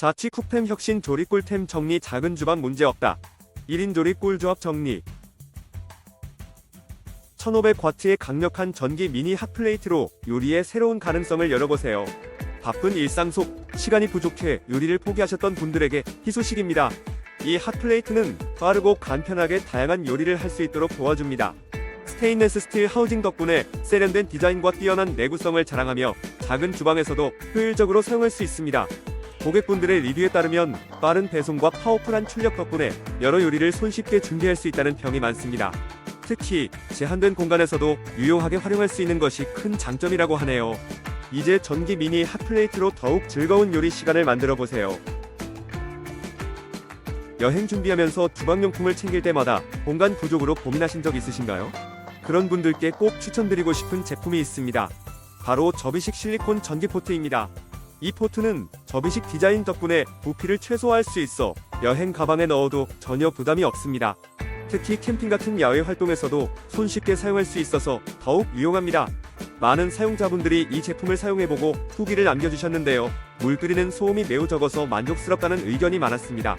자취 쿠팸 혁신 조립 꿀템 정리 작은 주방 문제 없다. 1인 조립 꿀조합 정리 1500와트의 강력한 전기 미니 핫플레이트로 요리의 새로운 가능성을 열어보세요. 바쁜 일상 속 시간이 부족해 요리를 포기하셨던 분들에게 희소식입니다. 이 핫플레이트는 빠르고 간편하게 다양한 요리를 할 수 있도록 도와줍니다. 스테인레스 스틸 하우징 덕분에 세련된 디자인과 뛰어난 내구성을 자랑하며 작은 주방에서도 효율적으로 사용할 수 있습니다. 고객분들의 리뷰에 따르면 빠른 배송과 파워풀한 출력 덕분에 여러 요리를 손쉽게 준비할 수 있다는 평이 많습니다. 특히 제한된 공간에서도 유용하게 활용할 수 있는 것이 큰 장점이라고 하네요. 이제 전기 미니 핫플레이트로 더욱 즐거운 요리 시간을 만들어 보세요. 여행 준비하면서 주방용품을 챙길 때마다 공간 부족으로 고민하신 적 있으신가요? 그런 분들께 꼭 추천드리고 싶은 제품이 있습니다. 바로 접이식 실리콘 전기 포트입니다. 이 포트는 접이식 디자인 덕분에 부피를 최소화할 수 있어 여행 가방에 넣어도 전혀 부담이 없습니다. 특히 캠핑 같은 야외 활동에서도 손쉽게 사용할 수 있어서 더욱 유용합니다. 많은 사용자분들이 이 제품을 사용해보고 후기를 남겨주셨는데요. 물 끓이는 소음이 매우 적어서 만족스럽다는 의견이 많았습니다.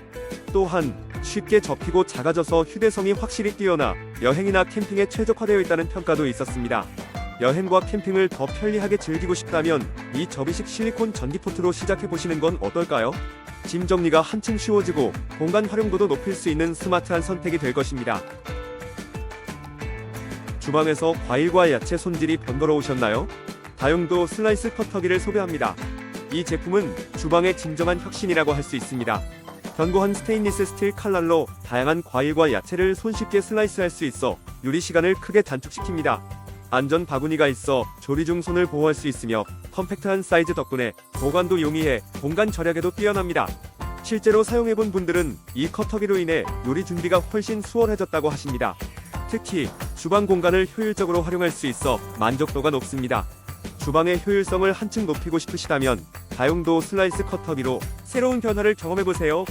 또한 쉽게 접히고 작아져서 휴대성이 확실히 뛰어나 여행이나 캠핑에 최적화되어 있다는 평가도 있었습니다. 여행과 캠핑을 더 편리하게 즐기고 싶다면 이 접이식 실리콘 전기포트로 시작해보시는 건 어떨까요? 짐 정리가 한층 쉬워지고 공간 활용도도 높일 수 있는 스마트한 선택이 될 것입니다. 주방에서 과일과 야채 손질이 번거로우셨나요? 다용도 슬라이스 커터기를 소개합니다. 이 제품은 주방의 진정한 혁신이라고 할 수 있습니다. 견고한 스테인리스 스틸 칼날로 다양한 과일과 야채를 손쉽게 슬라이스할 수 있어 요리 시간을 크게 단축시킵니다. 안전 바구니가 있어 조리 중 손을 보호할 수 있으며 컴팩트한 사이즈 덕분에 보관도 용이해 공간 절약에도 뛰어납니다. 실제로 사용해본 분들은 이 커터기로 인해 요리 준비가 훨씬 수월해졌다고 하십니다. 특히 주방 공간을 효율적으로 활용할 수 있어 만족도가 높습니다. 주방의 효율성을 한층 높이고 싶으시다면 다용도 슬라이스 커터기로 새로운 변화를 경험해보세요.